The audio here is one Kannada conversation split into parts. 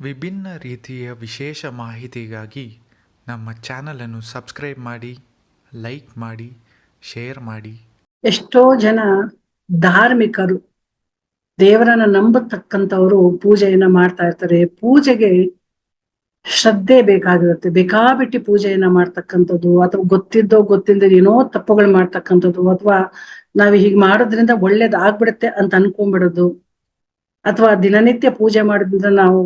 ವಿಭಿನ್ನ ರೀತಿಯ ವಿಶೇಷ ಮಾಹಿತಿಗಾಗಿ ನಮ್ಮ ಚಾನಲನ್ನು ಸಬ್ಸ್ಕ್ರೈಬ್ ಮಾಡಿ, ಲೈಕ್ ಮಾಡಿ, ಶೇರ್ ಮಾಡಿ. ಎಷ್ಟೋ ಜನ ಧಾರ್ಮಿಕರು ದೇವರನ್ನ ನಂಬತಕ್ಕಂಥವರು ಪೂಜೆಯನ್ನ ಮಾಡ್ತಾ ಇರ್ತಾರೆ. ಪೂಜೆಗೆ ಶ್ರದ್ಧೆ ಬೇಕಾಗಿರುತ್ತೆ. ಬೇಕಾಬಿಟ್ಟಿ ಪೂಜೆಯನ್ನ ಮಾಡ್ತಕ್ಕಂಥದ್ದು ಅಥವಾ ಗೊತ್ತಿದ್ದೋ ಗೊತ್ತಿಲ್ಲದೆ ಏನೋ ತಪ್ಪುಗಳು ಮಾಡ್ತಕ್ಕಂಥದ್ದು ಅಥವಾ ನಾವ್ ಹೀಗೆ ಮಾಡೋದ್ರಿಂದ ಒಳ್ಳೇದಾಗ್ಬಿಡುತ್ತೆ ಅಂತ ಅನ್ಕೊಂಡ್ಬಿಡೋದು. ಅಥವಾ ದಿನನಿತ್ಯ ಪೂಜೆ ಮಾಡೋದ್ರಿಂದ ನಾವು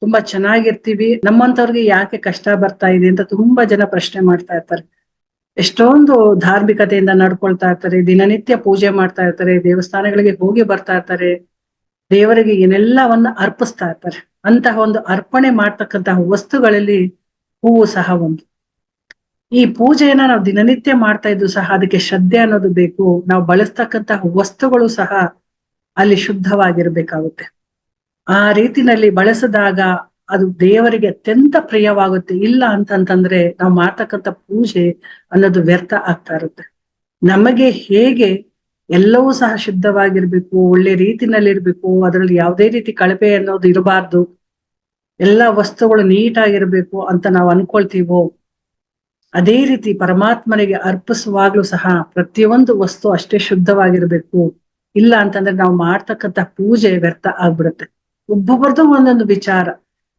ತುಂಬಾ ಚೆನ್ನಾಗಿರ್ತೀವಿ. ನಮ್ಮಂತವ್ರಿಗೆ ಯಾಕೆ ಕಷ್ಟ ಬರ್ತಾ ಇದೆ ಅಂತ ತುಂಬಾ ಜನ ಪ್ರಶ್ನೆ ಮಾಡ್ತಾ ಇರ್ತಾರೆ. ಎಷ್ಟೊಂದು ಧಾರ್ಮಿಕತೆಯಿಂದ ನಡ್ಕೊಳ್ತಾ ಇರ್ತಾರೆ, ದಿನನಿತ್ಯ ಪೂಜೆ ಮಾಡ್ತಾ ಇರ್ತಾರೆ, ದೇವಸ್ಥಾನಗಳಿಗೆ ಹೋಗಿ ಬರ್ತಾ ಇರ್ತಾರೆ, ದೇವರಿಗೆ ಏನೆಲ್ಲವನ್ನ ಅರ್ಪಿಸ್ತಾ ಇರ್ತಾರೆ. ಅಂತಹ ಒಂದು ಅರ್ಪಣೆ ಮಾಡ್ತಕ್ಕಂತಹ ವಸ್ತುಗಳಲ್ಲಿ ಹೂವು ಸಹ ಒಂದು. ಈ ಪೂಜೆಯನ್ನ ನಾವು ದಿನನಿತ್ಯ ಮಾಡ್ತಾ ಇದ್ದು ಸಹ ಅದಕ್ಕೆ ಶ್ರದ್ಧೆ ಅನ್ನೋದು ಬೇಕು. ನಾವು ಬಳಸ್ತಕ್ಕಂತಹ ವಸ್ತುಗಳು ಸಹ ಅಲ್ಲಿ ಶುದ್ಧವಾಗಿರ್ಬೇಕಾಗುತ್ತೆ. ಆ ರೀತಿನಲ್ಲಿ ಬಳಸಿದಾಗ ಅದು ದೇವರಿಗೆ ಅತ್ಯಂತ ಪ್ರಿಯವಾಗುತ್ತೆ. ಇಲ್ಲ ಅಂತಂತಂದ್ರೆ ನಾವು ಮಾಡ್ತಕ್ಕಂಥ ಪೂಜೆ ಅನ್ನೋದು ವ್ಯರ್ಥ ಆಗ್ತಾ ಇರುತ್ತೆ. ನಮಗೆ ಹೇಗೆ ಎಲ್ಲವೂ ಸಹ ಶುದ್ಧವಾಗಿರ್ಬೇಕು, ಒಳ್ಳೆ ರೀತಿನಲ್ಲಿ ಇರ್ಬೇಕು, ಅದರಲ್ಲಿ ಯಾವುದೇ ರೀತಿ ಕಳಪೆ ಅನ್ನೋದು ಇರಬಾರ್ದು, ಎಲ್ಲಾ ವಸ್ತುಗಳು ನೀಟಾಗಿರ್ಬೇಕು ಅಂತ ನಾವು ಅನ್ಕೊಳ್ತೀವೋ, ಅದೇ ರೀತಿ ಪರಮಾತ್ಮನಿಗೆ ಅರ್ಪಿಸುವಾಗ್ಲೂ ಸಹ ಪ್ರತಿಯೊಂದು ವಸ್ತು ಅಷ್ಟೇ ಶುದ್ಧವಾಗಿರ್ಬೇಕು. ಇಲ್ಲ ಅಂತಂದ್ರೆ ನಾವು ಮಾಡ್ತಕ್ಕಂಥ ಪೂಜೆ ವ್ಯರ್ಥ ಆಗ್ಬಿಡುತ್ತೆ. ಒಬ್ಬೊಬ್ಬರದು ಒಂದೊಂದು ವಿಚಾರ.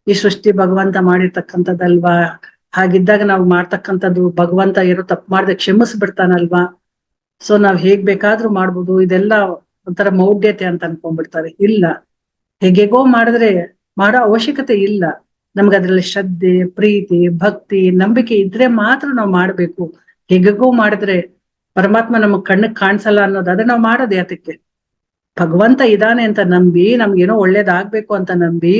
ಈ ಸೃಷ್ಟಿ ಭಗವಂತ ಮಾಡಿರ್ತಕ್ಕಂಥದ್ದಲ್ವಾ? ಹಾಗಿದ್ದಾಗ ನಾವು ಮಾಡ್ತಕ್ಕಂಥದ್ದು ಭಗವಂತ ಏನೋ ತಪ್ಪು ಮಾಡದೆ ಕ್ಷಮಿಸ್ಬಿಡ್ತಾನಲ್ವಾ? ಸೊ ನಾವ್ ಹೇಗ್ ಬೇಕಾದ್ರೂ ಮಾಡ್ಬೋದು. ಇದೆಲ್ಲ ಒಂಥರ ಮೌಢ್ಯತೆ ಅಂತ ಅನ್ಕೊಂಡ್ಬಿಡ್ತಾರೆ. ಇಲ್ಲ. ಹೇಗೆಗೋ ಮಾಡಿದ್ರೆ ಮಾಡೋ ಅವಶ್ಯಕತೆ ಇಲ್ಲ. ನಮ್ಗೆ ಅದ್ರಲ್ಲಿ ಶ್ರದ್ಧೆ, ಪ್ರೀತಿ, ಭಕ್ತಿ, ನಂಬಿಕೆ ಇದ್ರೆ ಮಾತ್ರ ನಾವು ಮಾಡ್ಬೇಕು. ಹೇಗೆಗೋ ಮಾಡಿದ್ರೆ ಪರಮಾತ್ಮ ನಮಗ್ ಕಣ್ಣಕ್ ಕಾಣಿಸಲ್ಲ ಅನ್ನೋದಾದ್ರೆ ನಾವು ಮಾಡೋದು ಯಾತಕ್ಕೆ ಭಗವಂತ ಇದ್ದಾನೆ ಅಂತ ನಂಬಿ, ನಮ್ಗೇನೋ ಒಳ್ಳೇದಾಗ್ಬೇಕು ಅಂತ ನಂಬಿ,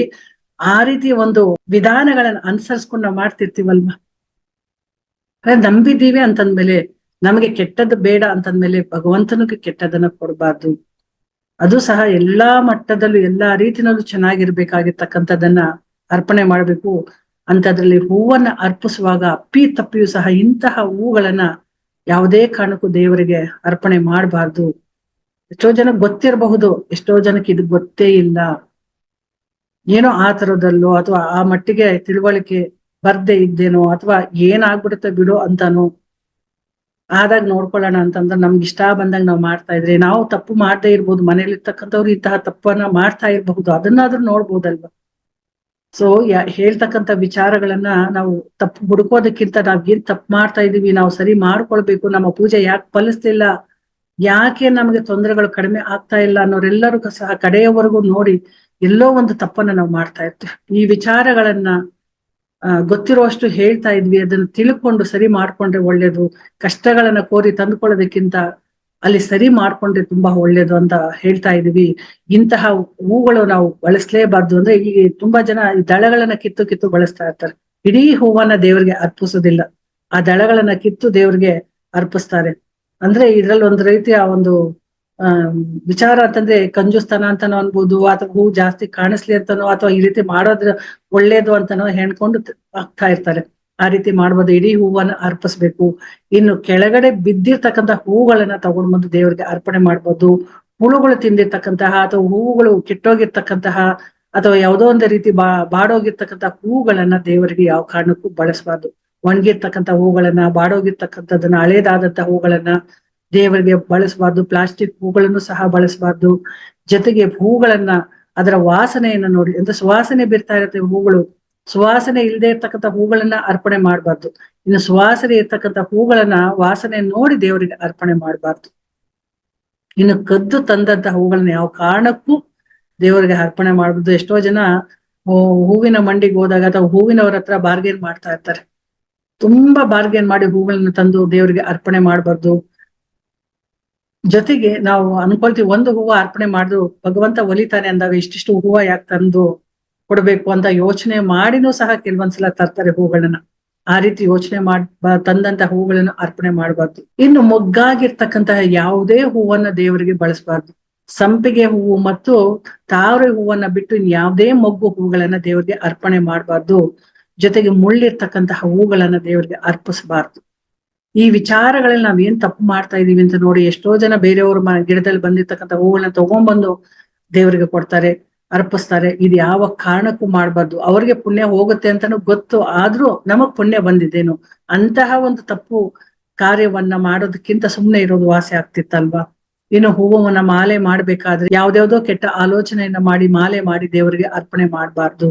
ಆ ರೀತಿ ಒಂದು ವಿಧಾನಗಳನ್ನ ಅನುಸರಿಸ್ಕೊಂಡು ನಾವು ಮಾಡ್ತಿರ್ತೀವಲ್ವಾ? ಅದೇ ನಂಬಿದ್ದೀವಿ ಅಂತಂದ್ಮೇಲೆ ನಮಗೆ ಕೆಟ್ಟದ್ದು ಬೇಡ ಅಂತಂದ್ಮೇಲೆ ಭಗವಂತನಿಗೆ ಕೆಟ್ಟದನ್ನ ಕೊಡಬಾರ್ದು. ಅದು ಸಹ ಎಲ್ಲಾ ಮಟ್ಟದಲ್ಲೂ ಎಲ್ಲಾ ರೀತಿನಲ್ಲೂ ಚೆನ್ನಾಗಿರ್ಬೇಕಾಗಿರ್ತಕ್ಕಂಥದ್ದನ್ನ ಅರ್ಪಣೆ ಮಾಡ್ಬೇಕು. ಅಂತದ್ರಲ್ಲಿ ಹೂವನ್ನ ಅರ್ಪಿಸುವಾಗ ಅಪ್ಪಿ ತಪ್ಪಿಯೂ ಸಹ ಇಂತಹ ಹೂಗಳನ್ನ ಯಾವುದೇ ಕಾರಣಕ್ಕೂ ದೇವರಿಗೆ ಅರ್ಪಣೆ ಮಾಡಬಾರ್ದು. ಎಷ್ಟೋ ಜನ ಗೊತ್ತಿರಬಹುದು, ಎಷ್ಟೋ ಜನಕ್ಕೆ ಇದು ಗೊತ್ತೇ ಇಲ್ಲ. ಏನೋ ಆ ತರದಲ್ಲೋ ಅಥವಾ ಆ ಮಟ್ಟಿಗೆ ತಿಳುವಳಿಕೆ ಬರ್ದೇ ಇದ್ದೇನೋ ಅಥವಾ ಏನಾಗ್ಬಿಡುತ್ತೆ ಬಿಡು ಅಂತಾನೋ ಆದಾಗ ನೋಡ್ಕೊಳ್ಳೋಣ ಅಂತಂದ್ರೆ ನಮ್ಗೆ ಇಷ್ಟ ಬಂದಾಗ ನಾವು ಮಾಡ್ತಾ ಇದ್ರೆ, ನಾವು ತಪ್ಪು ಮಾಡದೇ ಇರ್ಬೋದು ಮನೇಲಿ ಇರ್ತಕ್ಕಂಥವ್ರು ಇಂತಹ ತಪ್ಪನ್ನ ಮಾಡ್ತಾ ಇರಬಹುದು, ಅದನ್ನಾದ್ರೂ ನೋಡ್ಬೋದಲ್ವಾ? ಸೊ ಹೇಳ್ತಕ್ಕಂಥ ವಿಚಾರಗಳನ್ನ ನಾವು ತಪ್ಪು ಹುಡುಕೋದಕ್ಕಿಂತ ನಾವ್ ಏನ್ ತಪ್ಪು ಮಾಡ್ತಾ ಇದೀವಿ, ನಾವು ಸರಿ ಮಾಡ್ಕೊಳ್ಬೇಕು, ನಮ್ಮ ಪೂಜೆ ಯಾಕೆ ಫಲಿಸ್ತಿಲ್ಲ ಯಾಕೆ ನಮಗೆ ತೊಂದರೆಗಳು ಕಡಿಮೆ ಆಗ್ತಾ ಇಲ್ಲ ಅನ್ನೋರೆಲ್ಲರೂ ಸಹ ಕಡೆಯವರೆಗೂ ನೋಡಿ ಎಲ್ಲೋ ಒಂದು ತಪ್ಪನ್ನ ನಾವು ಮಾಡ್ತಾ ಇರ್ತೀವಿ. ಈ ವಿಚಾರಗಳನ್ನ ಗೊತ್ತಿರುವಷ್ಟು ಹೇಳ್ತಾ ಇದ್ವಿ. ಅದನ್ನ ತಿಳ್ಕೊಂಡು ಸರಿ ಮಾಡ್ಕೊಂಡ್ರೆ ಒಳ್ಳೇದು. ಕಷ್ಟಗಳನ್ನ ಕೋರಿ ತಂದುಕೊಳ್ಳೋದಕ್ಕಿಂತ ಅಲ್ಲಿ ಸರಿ ಮಾಡ್ಕೊಂಡ್ರೆ ತುಂಬಾ ಒಳ್ಳೇದು ಅಂತ ಹೇಳ್ತಾ ಇದೀವಿ. ಇಂತಹ ಹೂಗಳು ನಾವು ಬಳಸಲೇಬಾರ್ದು ಅಂದ್ರೆ ಈ ತುಂಬಾ ಜನ ಈ ದಳಗಳನ್ನ ಕಿತ್ತು ಕಿತ್ತು ಬಳಸ್ತಾ ಇರ್ತಾರೆ. ಇಡೀ ಹೂವನ್ನ ದೇವರಿಗೆ ಅರ್ಪಿಸೋದಿಲ್ಲ. ಆ ದಳಗಳನ್ನ ಕಿತ್ತು ದೇವ್ರಿಗೆ ಅರ್ಪಿಸ್ತಾರೆ. ಅಂದ್ರೆ ಇದ್ರಲ್ಲಿ ಒಂದು ರೀತಿಯ ಒಂದು ವಿಚಾರ ಅಂತಂದ್ರೆ ಕಂಜುಸ್ತನ ಅಂತನೋ ಅನ್ಬೋದು, ಅಥವಾ ಹೂ ಜಾಸ್ತಿ ಕಾಣಿಸ್ಲಿ ಅಂತನೋ, ಅಥವಾ ಈ ರೀತಿ ಮಾಡೋದ್ರ ಒಳ್ಳೇದು ಅಂತನೋ ಹೆಣ್ಕೊಂಡು ಆಗ್ತಾ ಇರ್ತಾರೆ. ಆ ರೀತಿ ಮಾಡ್ಬೋದು. ಇಡೀ ಹೂವನ್ನ ಅರ್ಪಿಸ್ಬೇಕು. ಇನ್ನು ಕೆಳಗಡೆ ಬಿದ್ದಿರ್ತಕ್ಕಂತ ಹೂಗಳನ್ನ ತಗೊಂಡ್ ಬಂದು ದೇವರಿಗೆ ಅರ್ಪಣೆ ಮಾಡ್ಬೋದು. ಹುಳುಗಳು ತಿಂದಿರ್ತಕ್ಕಂತಹ ಅಥವಾ ಹೂವುಗಳು ಕೆಟ್ಟೋಗಿರ್ತಕ್ಕಂತಹ ಅಥವಾ ಯಾವುದೋ ಒಂದು ರೀತಿ ಬಾ ಬಾಡೋಗಿರ್ತಕ್ಕಂತಹ ಹೂಗಳನ್ನ ದೇವರಿಗೆ ಯಾವ ಕಾರಣಕ್ಕೂ ಬಳಸಬಾರ್ದು. ಒಣಗಿರ್ತಕ್ಕಂಥ ಹೂಗಳನ್ನ, ಬಾಡೋಗಿರ್ತಕ್ಕಂಥದ್ದನ್ನ ಹಳೇದಾದಂತ ಹೂಗಳನ್ನ ದೇವರಿಗೆ ಬಳಸಬಾರ್ದು, ಪ್ಲಾಸ್ಟಿಕ್ ಹೂಗಳನ್ನು ಸಹ ಬಳಸಬಾರ್ದು. ಜೊತೆಗೆ ಹೂಗಳನ್ನ ಅದರ ವಾಸನೆಯನ್ನ ನೋಡಿ, ಅಂದ್ರೆ ಸುವಾಸನೆ ಬೀರ್ತಾ ಇರುತ್ತೆ ಹೂಗಳು. ಸುವಾಸನೆ ಇಲ್ಲದೆ ಇರ್ತಕ್ಕಂಥ ಹೂಗಳನ್ನ ಅರ್ಪಣೆ ಮಾಡಬಾರ್ದು. ಇನ್ನು ಸುವಾಸನೆ ಇರ್ತಕ್ಕಂಥ ಹೂಗಳನ್ನ ವಾಸನೆ ನೋಡಿ ದೇವರಿಗೆ ಅರ್ಪಣೆ ಮಾಡಬಾರ್ದು. ಇನ್ನು ಕದ್ದು ತಂದಂತ ಹೂಗಳನ್ನ ಯಾವ ಕಾರಣಕ್ಕೂ ದೇವರಿಗೆ ಅರ್ಪಣೆ ಮಾಡಬಾರ್ದು. ಎಷ್ಟೋ ಜನ ಹೂವಿನ ಮಂಡಿಗೆ ಹೋದಾಗ ಅಥವಾ ಹೂವಿನವ್ರ ಹತ್ರ ಬಾರ್ಗೇನ್ ಮಾಡ್ತಾ ಇರ್ತಾರೆ. ತುಂಬಾ ಬಾರ್ಗೇನ್ ಮಾಡಿ ಹೂಗಳನ್ನ ತಂದು ದೇವರಿಗೆ ಅರ್ಪಣೆ ಮಾಡಬಾರ್ದು. ಜೊತೆಗೆ ನಾವು ಅನ್ಕೊಳ್ತೀವಿ, ಒಂದು ಹೂವು ಅರ್ಪಣೆ ಮಾಡಿದ್ರು ಭಗವಂತ ಒಲಿತಾನೆ ಅಂದಾಗ ಇಷ್ಟಿಷ್ಟು ಹೂವ ಯಾಕೆ ತಂದು ಕೊಡ್ಬೇಕು ಅಂತ ಯೋಚನೆ ಮಾಡಿನೂ ಸಹ ಕೆಲವೊಂದ್ಸಲ ತರ್ತಾರೆ ಹೂಗಳನ್ನ. ಆ ರೀತಿ ಯೋಚನೆ ಮಾಡ್ ತಂದಂತ ಹೂಗಳನ್ನು ಅರ್ಪಣೆ ಮಾಡಬಾರ್ದು. ಇನ್ನು ಮೊಗ್ಗಾಗಿರ್ತಕ್ಕಂತಹ ಯಾವುದೇ ಹೂವನ್ನ ದೇವರಿಗೆ ಬಳಸಬಾರ್ದು. ಸಂಪಿಗೆ ಹೂವು ಮತ್ತು ತಾವರೆ ಹೂವನ್ನ ಬಿಟ್ಟು ಯಾವುದೇ ಮೊಗ್ಗು ಹೂಗಳನ್ನ ದೇವರಿಗೆ ಅರ್ಪಣೆ ಮಾಡಬಾರ್ದು. ಜೊತೆಗೆ ಮುಳ್ಳಿರ್ತಕ್ಕಂತಹ ಹೂಗಳನ್ನ ದೇವರಿಗೆ ಅರ್ಪಿಸಬಾರ್ದು. ಈ ವಿಚಾರಗಳಲ್ಲಿ ನಾವ್ ಏನ್ ತಪ್ಪು ಮಾಡ್ತಾ ಇದೀವಿ ಅಂತ ನೋಡಿ ಎಷ್ಟೋ ಜನ ಬೇರೆಯವರು ಗಿಡದಲ್ಲಿ ಬಂದಿರ್ತಕ್ಕಂಥ ಹೂಗಳನ್ನ ತಗೊಂಡ್ಬಂದು ದೇವರಿಗೆ ಕೊಡ್ತಾರೆ, ಅರ್ಪಿಸ್ತಾರೆ. ಇದು ಯಾವ ಕಾರಣಕ್ಕೂ ಮಾಡಬಾರ್ದು. ಅವ್ರಿಗೆ ಪುಣ್ಯ ಹೋಗುತ್ತೆ ಅಂತಾನು ಗೊತ್ತು. ಆದ್ರೂ ನಮಗ್ ಪುಣ್ಯ ಬಂದಿದ್ದೇನು. ಅಂತಹ ಒಂದು ತಪ್ಪು ಕಾರ್ಯವನ್ನ ಮಾಡೋದಕ್ಕಿಂತ ಸುಮ್ನೆ ಇರೋದು ವಾಸಿ ಆಗ್ತಿತ್ತಲ್ವಾ? ಇನ್ನು ಹೂವನ್ನ ಮಾಲೆ ಮಾಡ್ಬೇಕಾದ್ರೆ ಯಾವ್ದ್ಯಾವ್ದೋ ಕೆಟ್ಟ ಆಲೋಚನೆಯನ್ನ ಮಾಡಿ ಮಾಲೆ ಮಾಡಿ ದೇವರಿಗೆ ಅರ್ಪಣೆ ಮಾಡಬಾರ್ದು.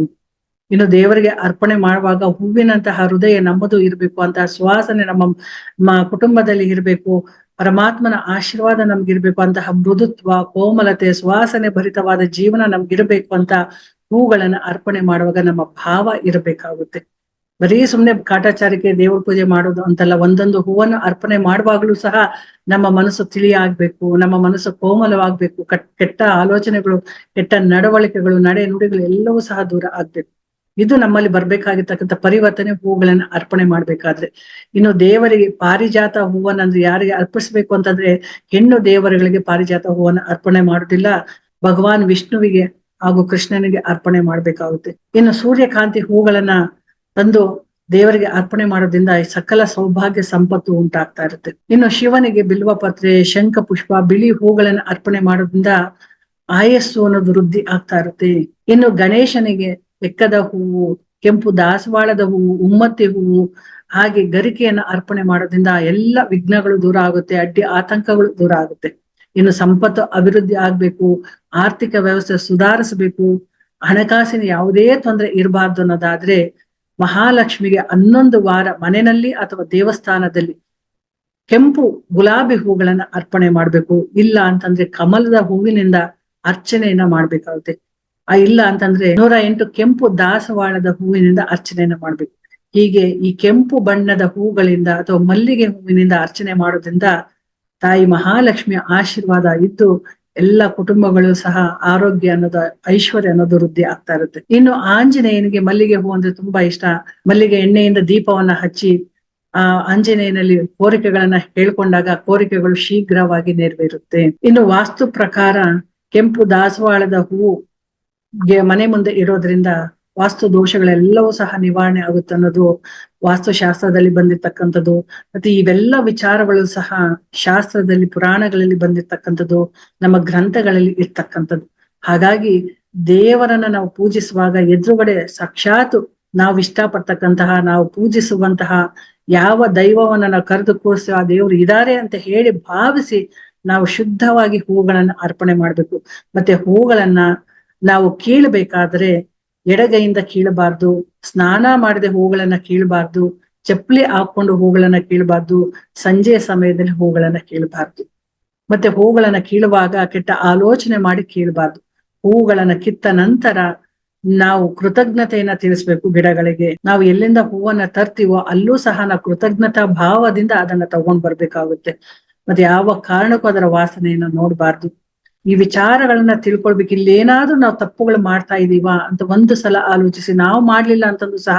ಇನ್ನು ದೇವರಿಗೆ ಅರ್ಪಣೆ ಮಾಡುವಾಗ ಹೂವಿನಂತಹ ಹೃದಯ ನಮ್ಮದು ಇರಬೇಕು ಅಂತ ಸುವಾಸನೆ ನಮ್ಮ ಕುಟುಂಬದಲ್ಲಿ ಇರಬೇಕು. ಪರಮಾತ್ಮನ ಆಶೀರ್ವಾದ ನಮ್ಗಿರ್ಬೇಕು ಅಂತಹ ಮೃದುತ್ವ, ಕೋಮಲತೆ, ಸುವಾಸನೆ ಭರಿತವಾದ ಜೀವನ ನಮ್ಗಿರ್ಬೇಕು ಅಂತ ಹೂಗಳನ್ನ ಅರ್ಪಣೆ ಮಾಡುವಾಗ ನಮ್ಮ ಭಾವ ಇರಬೇಕಾಗುತ್ತೆ. ಬರೀ ಸುಮ್ನೆ ಕಾಟಾಚಾರಕ್ಕೆ ದೇವರ ಪೂಜೆ ಮಾಡೋದು ಅಂತಲ್ಲ, ಒಂದೊಂದು ಹೂವನ್ನು ಅರ್ಪಣೆ ಮಾಡುವಾಗ್ಲೂ ಸಹ ನಮ್ಮ ಮನಸ್ಸು ತಿಳಿಯಾಗ್ಬೇಕು, ನಮ್ಮ ಮನಸ್ಸು ಕೋಮಲವಾಗ್ಬೇಕು, ಕಟ್ ಕೆಟ್ಟ ಆಲೋಚನೆಗಳು, ಕೆಟ್ಟ ನಡವಳಿಕೆಗಳು ನಡೆ ನುಡಿಗಳು ಎಲ್ಲವೂ ಸಹ ದೂರ ಆಗ್ಬೇಕು. ಇದು ನಮ್ಮಲ್ಲಿ ಬರ್ಬೇಕಾಗಿರ್ತಕ್ಕಂಥ ಪರಿವರ್ತನೆ ಹೂಗಳನ್ನ ಅರ್ಪಣೆ ಮಾಡ್ಬೇಕಾದ್ರೆ. ಇನ್ನು ದೇವರಿಗೆ ಪಾರಿಜಾತ ಹೂವನ್ನ ಅಂದ್ರೆ ಯಾರಿಗೆ ಅರ್ಪಿಸ್ಬೇಕು ಅಂತಂದ್ರೆ ಹೆಣ್ಣು ದೇವರುಗಳಿಗೆ ಪಾರಿಜಾತ ಹೂವನ್ನ ಅರ್ಪಣೆ ಮಾಡುದಿಲ್ಲ ಭಗವಾನ್ ವಿಷ್ಣುವಿಗೆ ಹಾಗೂ ಕೃಷ್ಣನಿಗೆ ಅರ್ಪಣೆ ಮಾಡ್ಬೇಕಾಗುತ್ತೆ. ಇನ್ನು ಸೂರ್ಯಕಾಂತಿ ಹೂಗಳನ್ನ ತಂದು ದೇವರಿಗೆ ಅರ್ಪಣೆ ಮಾಡೋದ್ರಿಂದ ಸಕಲ ಸೌಭಾಗ್ಯ ಸಂಪತ್ತು ಉಂಟಾಗ್ತಾ ಇರುತ್ತೆ. ಇನ್ನು ಶಿವನಿಗೆ ಬಿಲ್ವ ಪತ್ರೆ, ಶಂಖ ಪುಷ್ಪ, ಬಿಳಿ ಹೂಗಳನ್ನ ಅರ್ಪಣೆ ಮಾಡೋದ್ರಿಂದ ಆಯಸ್ಸು ಅನ್ನೋದು ವೃದ್ಧಿ ಆಗ್ತಾ ಇರುತ್ತೆ. ಇನ್ನು ಗಣೇಶನಿಗೆ ಬೆಕ್ಕದ ಹೂವು ಕೆಂಪು ದಾಸವಾಳದ ಹೂವು ಉಮ್ಮತ್ತಿ ಹೂವು ಹಾಗೆ ಗರಿಕೆಯನ್ನು ಅರ್ಪಣೆ ಮಾಡೋದ್ರಿಂದ ಎಲ್ಲ ವಿಘ್ನಗಳು ದೂರ ಆಗುತ್ತೆ, ಅಡ್ಡಿ ಆತಂಕಗಳು ದೂರ ಆಗುತ್ತೆ. ಇನ್ನು ಸಂಪತ್ತು ಅಭಿವೃದ್ಧಿ ಆಗ್ಬೇಕು, ಆರ್ಥಿಕ ವ್ಯವಸ್ಥೆ ಸುಧಾರಿಸಬೇಕು, ಹಣಕಾಸಿನ ಯಾವುದೇ ತೊಂದರೆ ಇರಬಾರ್ದು ಅನ್ನೋದಾದ್ರೆ ಮಹಾಲಕ್ಷ್ಮಿಗೆ ಹನ್ನೊಂದು ವಾರ ಮನೆಯಲ್ಲಿ ಅಥವಾ ದೇವಸ್ಥಾನದಲ್ಲಿ ಕೆಂಪು ಗುಲಾಬಿ ಹೂಗಳನ್ನ ಅರ್ಪಣೆ ಮಾಡ್ಬೇಕು. ಇಲ್ಲ ಅಂತಂದ್ರೆ ಕಮಲದ ಹೂವಿನಿಂದ ಅರ್ಚನೆಯನ್ನ ಮಾಡ್ಬೇಕಾಗುತ್ತೆ. ಆ ಇಲ್ಲ ಅಂತಂದ್ರೆ ನೂರ ಎಂಟು ಕೆಂಪು ದಾಸವಾಳದ ಹೂವಿನಿಂದ ಅರ್ಚನೆಯನ್ನ ಮಾಡ್ಬೇಕು. ಹೀಗೆ ಈ ಕೆಂಪು ಬಣ್ಣದ ಹೂಗಳಿಂದ ಅಥವಾ ಮಲ್ಲಿಗೆ ಹೂವಿನಿಂದ ಅರ್ಚನೆ ಮಾಡೋದ್ರಿಂದ ತಾಯಿ ಮಹಾಲಕ್ಷ್ಮಿಯ ಆಶೀರ್ವಾದ ಇದ್ದು ಎಲ್ಲ ಕುಟುಂಬಗಳು ಸಹ ಆರೋಗ್ಯ ಅನ್ನೋದು, ಐಶ್ವರ್ಯ ಅನ್ನೋದು ವೃದ್ಧಿ ಆಗ್ತಾ ಇರುತ್ತೆ. ಇನ್ನು ಆಂಜನೇಯನಿಗೆ ಮಲ್ಲಿಗೆ ಹೂ ಅಂದ್ರೆ ತುಂಬಾ ಇಷ್ಟ. ಮಲ್ಲಿಗೆ ಎಣ್ಣೆಯಿಂದ ದೀಪವನ್ನ ಹಚ್ಚಿ, ಆ ಆಂಜನೇಯನಲ್ಲಿ ಕೋರಿಕೆಗಳನ್ನ ಹೇಳ್ಕೊಂಡಾಗ ಕೋರಿಕೆಗಳು ಶೀಘ್ರವಾಗಿ ನೆರವೇರುತ್ತೆ. ಇನ್ನು ವಾಸ್ತು ಪ್ರಕಾರ ಕೆಂಪು ದಾಸವಾಳದ ಹೂವು ಮನೆ ಮುಂದೆ ಇರೋದ್ರಿಂದ ವಾಸ್ತು ದೋಷಗಳೆಲ್ಲವೂ ಸಹ ನಿವಾರಣೆ ಆಗುತ್ತೆ ಅನ್ನೋದು ವಾಸ್ತುಶಾಸ್ತ್ರದಲ್ಲಿ ಬಂದಿರ್ತಕ್ಕಂಥದ್ದು. ಮತ್ತೆ ಇವೆಲ್ಲ ವಿಚಾರಗಳು ಸಹ ಶಾಸ್ತ್ರದಲ್ಲಿ, ಪುರಾಣಗಳಲ್ಲಿ ಬಂದಿರ್ತಕ್ಕಂಥದ್ದು, ನಮ್ಮ ಗ್ರಂಥಗಳಲ್ಲಿ ಇರ್ತಕ್ಕಂಥದ್ದು. ಹಾಗಾಗಿ ದೇವರನ್ನ ನಾವು ಪೂಜಿಸುವಾಗ ಎದುರುಗಡೆ ಸಾಕ್ಷಾತ್ ನಾವು ಇಷ್ಟಪಡ್ತಕ್ಕಂತಹ, ನಾವು ಪೂಜಿಸುವಂತಹ ಯಾವ ದೈವವನ್ನ ನಾವು ಕರೆದು ಕೂರಿಸಿ ಆ ದೇವರು ಇದ್ದಾರೆ ಅಂತ ಹೇಳಿ ಭಾವಿಸಿ ನಾವು ಶುದ್ಧವಾಗಿ ಹೂಗಳನ್ನ ಅರ್ಪಣೆ ಮಾಡ್ಬೇಕು. ಮತ್ತೆ ಹೂಗಳನ್ನ ನಾವು ಕೀಳಬೇಕಾದ್ರೆ ಎಡಗೈಯಿಂದ ಕೀಳಬಾರ್ದು, ಸ್ನಾನ ಮಾಡದೆ ಹೂಗಳನ್ನ ಕೀಳಬಾರ್ದು, ಚಪ್ಪಲಿ ಹಾಕೊಂಡು ಹೂಗಳನ್ನ ಕೀಳಬಾರ್ದು ಸಂಜೆಯ ಸಮಯದಲ್ಲಿ ಹೂಗಳನ್ನ ಕೀಳಬಾರ್ದು. ಮತ್ತೆ ಹೂಗಳನ್ನ ಕೀಳುವಾಗ ಕೆಟ್ಟ ಆಲೋಚನೆ ಮಾಡಿ ಕೀಳಬಾರ್ದು. ಹೂಗಳನ್ನ ಕಿತ್ತ ನಂತರ ನಾವು ಕೃತಜ್ಞತೆಯನ್ನ ತಿಳಿಸ್ಬೇಕು ಗಿಡಗಳಿಗೆ. ನಾವು ಎಲ್ಲಿಂದ ಹೂವನ್ನ ತರ್ತೀವೋ ಅಲ್ಲೂ ಸಹ ನಾವು ಕೃತಜ್ಞತಾ ಭಾವದಿಂದ ಅದನ್ನ ತಗೊಂಡ್ ಬರ್ಬೇಕಾಗುತ್ತೆ. ಮತ್ತೆ ಯಾವ ಕಾರಣಕ್ಕೂ ಅದರ ವಾಸನೆಯನ್ನ ನೋಡ್ಬಾರ್ದು. ಈ ವಿಚಾರಗಳನ್ನ ತಿಳ್ಕೊಳ್ಬೇಕು. ಇಲ್ಲಿ ಏನಾದ್ರೂ ನಾವು ತಪ್ಪುಗಳು ಮಾಡ್ತಾ ಇದೀವಾ ಅಂತ ಒಂದು ಸಲ ಆಲೋಚಿಸಿ. ನಾವು ಮಾಡ್ಲಿಲ್ಲ ಅಂತಂದು ಸಹ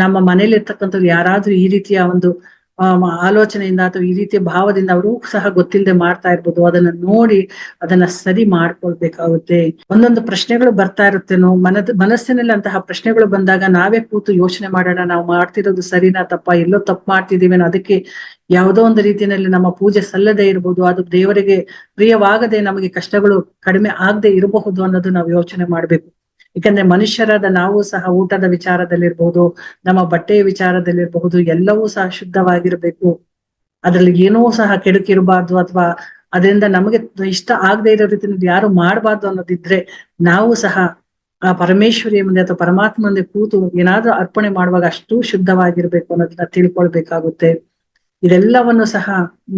ನಮ್ಮ ಮನೇಲಿ ಇರ್ತಕ್ಕಂಥವ್ರು ಯಾರಾದ್ರೂ ಈ ರೀತಿಯ ಒಂದು ಆಲೋಚನೆಯಿಂದ ಅಥವಾ ಈ ರೀತಿಯ ಭಾವದಿಂದ ಅವರು ಸಹ ಗೊತ್ತಿಲ್ಲದೆ ಮಾಡ್ತಾ ಇರ್ಬೋದು. ಅದನ್ನ ನೋಡಿ, ಅದನ್ನ ಸರಿ ಮಾಡ್ಕೊಳ್ಬೇಕಾಗುತ್ತೆ. ಒಂದೊಂದು ಪ್ರಶ್ನೆಗಳು ಬರ್ತಾ ಇರುತ್ತೇನೋ, ಮನದ, ಮನಸ್ಸಿನಲ್ಲಿ ಅಂತಹ ಪ್ರಶ್ನೆಗಳು ಬಂದಾಗ ನಾವೇ ಕೂತು ಯೋಚನೆ ಮಾಡೋಣ, ನಾವು ಮಾಡ್ತಿರೋದು ಸರಿನಾ, ತಪ್ಪ, ಎಲ್ಲೋ ತಪ್ಪು ಮಾಡ್ತಿದೀವೇನೋ ಅದಕ್ಕೆ ಯಾವುದೋ ಒಂದು ರೀತಿಯಲ್ಲಿ ನಮ್ಮ ಪೂಜೆ ಸಲ್ಲದೆ ಇರಬಹುದು ಅದು ದೇವರಿಗೆ ಪ್ರಿಯವಾಗದೆ ನಮಗೆ ಕಷ್ಟಗಳು ಕಡಿಮೆ ಆಗದೆ ಇರಬಹುದು ಅನ್ನೋದು ನಾವು ಯೋಚನೆ ಮಾಡ್ಬೇಕು. ಯಾಕಂದ್ರೆ ಮನುಷ್ಯರಾದ ನಾವು ಸಹ ಊಟದ ವಿಚಾರದಲ್ಲಿರ್ಬಹುದು ನಮ್ಮ ಬಟ್ಟೆಯ ವಿಚಾರದಲ್ಲಿರ್ಬಹುದು, ಎಲ್ಲವೂ ಸಹ ಶುದ್ಧವಾಗಿರ್ಬೇಕು. ಅದ್ರಲ್ಲಿ ಏನೋ ಸಹ ಕೆಡುಕಿರಬಾರ್ದು ಅಥವಾ ಅದರಿಂದ ನಮಗೆ ಇಷ್ಟ ಆಗದೆ ಇರೋ ರೀತಿಯಲ್ಲಿ ಯಾರು ಮಾಡಬಾರ್ದು ಅನ್ನೋದಿದ್ರೆ ನಾವು ಸಹ ಆ ಪರಮೇಶ್ವರಿಯ ಮುಂದೆ ಅಥವಾ ಪರಮಾತ್ಮ ಮುಂದೆ ಕೂತು ಏನಾದ್ರೂ ಅರ್ಪಣೆ ಮಾಡುವಾಗ ಅಷ್ಟು ಶುದ್ಧವಾಗಿರ್ಬೇಕು ಅನ್ನೋದನ್ನ ತಿಳ್ಕೊಳ್ಬೇಕಾಗುತ್ತೆ. ಇದೆಲ್ಲವನ್ನು ಸಹ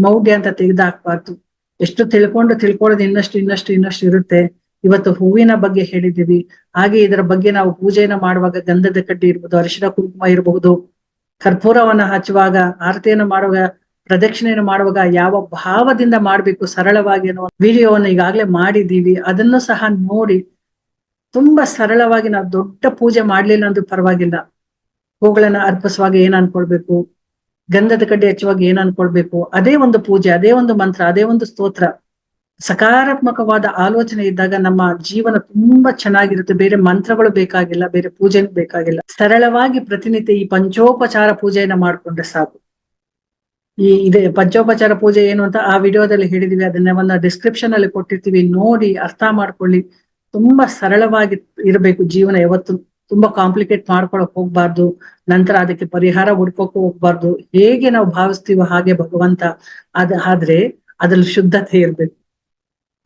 ಮೌಢ್ಯ ಅಂತ ತೆಗೆದಾಕ್ಬಾರ್ದು. ಎಷ್ಟು ತಿಳ್ಕೊಂಡು ತಿಳ್ಕೊಳ್ಳೋದು ಇನ್ನಷ್ಟು ಇನ್ನಷ್ಟು ಇನ್ನಷ್ಟು ಇರುತ್ತೆ. ಇವತ್ತು ಹೂವಿನ ಬಗ್ಗೆ ಹೇಳಿದ್ದೀವಿ. ಹಾಗೆ ಇದರ ಬಗ್ಗೆ ನಾವು ಪೂಜೆಯನ್ನು ಮಾಡುವಾಗ ಗಂಧದ ಕಡ್ಡಿ ಇರ್ಬೋದು, ಅರಿಶಿನ ಕುಂಕುಮ ಇರಬಹುದು ಕರ್ಪೂರವನ್ನ ಹಚ್ಚುವಾಗ, ಆರತಿಯನ್ನು ಮಾಡುವಾಗ, ಪ್ರದಕ್ಷಿಣೆಯನ್ನು ಮಾಡುವಾಗ ಯಾವ ಭಾವದಿಂದ ಮಾಡಬೇಕು ಸರಳವಾಗಿ ಅನ್ನುವ ವಿಡಿಯೋವನ್ನು ಈಗಾಗಲೇ ಮಾಡಿದ್ದೀವಿ. ಅದನ್ನು ಸಹ ನೋಡಿ ತುಂಬಾ ಸರಳವಾಗಿ ನಾವು ದೊಡ್ಡ ಪೂಜೆ ಮಾಡ್ಲಿಲ್ಲ ಅಂದ್ರೂ ಪರವಾಗಿಲ್ಲ. ಹೂಗಳನ್ನ ಅರ್ಪಿಸುವಾಗ ಏನ್ ಅನ್ಕೊಳ್ಬೇಕು? ಗಂಧದ ಕಡ್ಡಿ ಹಚ್ಚುವಾಗ ಏನ್ ಅನ್ಕೊಳ್ಬೇಕು? ಅದೇ ಒಂದು ಪೂಜೆ, ಅದೇ ಒಂದು ಮಂತ್ರ, ಅದೇ ಒಂದು ಸ್ತೋತ್ರ. ಸಕಾರಾತ್ಮಕವಾದ ಆಲೋಚನೆ ಇದ್ದಾಗ ನಮ್ಮ ಜೀವನ ತುಂಬಾ ಚೆನ್ನಾಗಿರುತ್ತೆ. ಬೇರೆ ಮಂತ್ರಗಳು ಬೇಕಾಗಿಲ್ಲ, ಬೇರೆ ಪೂಜೆನೂ ಬೇಕಾಗಿಲ್ಲ. ಸರಳವಾಗಿ ಪ್ರತಿನಿತ್ಯ ಈ ಪಂಚೋಪಚಾರ ಪೂಜೆಯನ್ನ ಮಾಡ್ಕೊಂಡ್ರೆ ಸಾಕು. ಈ ಇದೆ ಪಂಚೋಪಚಾರ ಪೂಜೆ ಏನು ಅಂತ ಆ ವಿಡಿಯೋದಲ್ಲಿ ಹೇಳಿದೀವಿ. ಅದನ್ನ ಒಂದು ಡಿಸ್ಕ್ರಿಪ್ಷನ್ ಅಲ್ಲಿ ಕೊಟ್ಟಿರ್ತೀವಿ. ನೋಡಿ, ಅರ್ಥ ಮಾಡ್ಕೊಳ್ಳಿ. ತುಂಬಾ ಸರಳವಾಗಿ ಇರಬೇಕು ಜೀವನ. ಯಾವತ್ತು ತುಂಬಾ ಕಾಂಪ್ಲಿಕೇಟ್ ಮಾಡ್ಕೊಳಕ್ ಹೋಗ್ಬಾರ್ದು. ನಂತರ ಅದಕ್ಕೆ ಪರಿಹಾರ ಹುಡ್ಕೋಕ್ ಹೋಗ್ಬಾರ್ದು. ಹೇಗೆ ನಾವು ಭಾವಿಸ್ತೀವೋ ಹಾಗೆ ಭಗವಂತ. ಅದ ಆದ್ರೆ ಅದ್ರಲ್ಲಿ ಶುದ್ಧತೆ ಇರ್ಬೇಕು.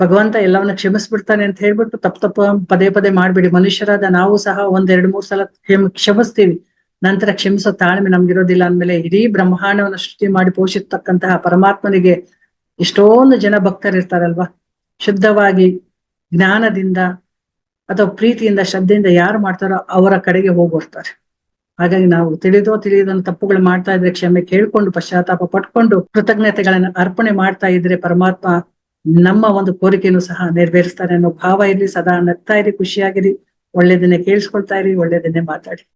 ಭಗವಂತ ಎಲ್ಲವನ್ನ ಕ್ಷಮಿಸ್ಬಿಡ್ತಾನೆ ಅಂತ ಹೇಳ್ಬಿಟ್ಟು ತಪ್ಪ ತಪ್ಪ ಪದೇ ಪದೇ ಮಾಡ್ಬಿಡಿ. ಮನುಷ್ಯರಾದ ನಾವು ಸಹ ಒಂದ್ ಎರಡ್ ಮೂರ್ ಸಲ ಕ್ಷಮ ಕ್ಷಮಿಸ್ತೀವಿ. ನಂತರ ಕ್ಷಮಿಸೋ ತಾಳ್ಮೆ ನಮ್ಗಿರೋದಿಲ್ಲ ಅಂದ್ಮೇಲೆ ಇಡೀ ಬ್ರಹ್ಮಾಂಡವನ್ನ ಸೃಷ್ಟಿ ಮಾಡಿ ಪೋಷಿಸ್ತಕ್ಕಂತಹ ಪರಮಾತ್ಮನಿಗೆ ಎಷ್ಟೊಂದು ಜನ ಭಕ್ತರಿರ್ತಾರಲ್ವಾ ಶುದ್ಧವಾಗಿ, ಜ್ಞಾನದಿಂದ ಅಥವಾ ಪ್ರೀತಿಯಿಂದ, ಶ್ರದ್ಧೆಯಿಂದ ಯಾರು ಮಾಡ್ತಾರೋ ಅವರ ಕಡೆಗೆ ಹೋಗ್ಬರ್ತಾರೆ ಹಾಗಾಗಿ ನಾವು ತಿಳಿದೋ ತಿಳಿಯದೋ ತಪ್ಪುಗಳು ಮಾಡ್ತಾ ಇದ್ರೆ ಕ್ಷಮೆ ಕೇಳ್ಕೊಂಡು, ಪಶ್ಚಾತ್ತಾಪ ಪಟ್ಕೊಂಡು, ಕೃತಜ್ಞತೆಗಳನ್ನ ಅರ್ಪಣೆ ಮಾಡ್ತಾ ಇದ್ರೆ ಪರಮಾತ್ಮ ನಮ್ಮ ಒಂದು ಕೋರಿಕೆಯನ್ನು ಸಹ ನೆರವೇರಿಸ್ತಾರೆ ಅನ್ನೋ ಭಾವ ಇರಲಿ, ಸದಾ ನಗ್ತಾ ಇರಿ, ಖುಷಿಯಾಗಿರಿ ಒಳ್ಳೇದನ್ನೇ ಕೇಳಿಸ್ಕೊಳ್ತಾ ಇರಿ ಒಳ್ಳೇದನ್ನೇ ಮಾತಾಡಿ.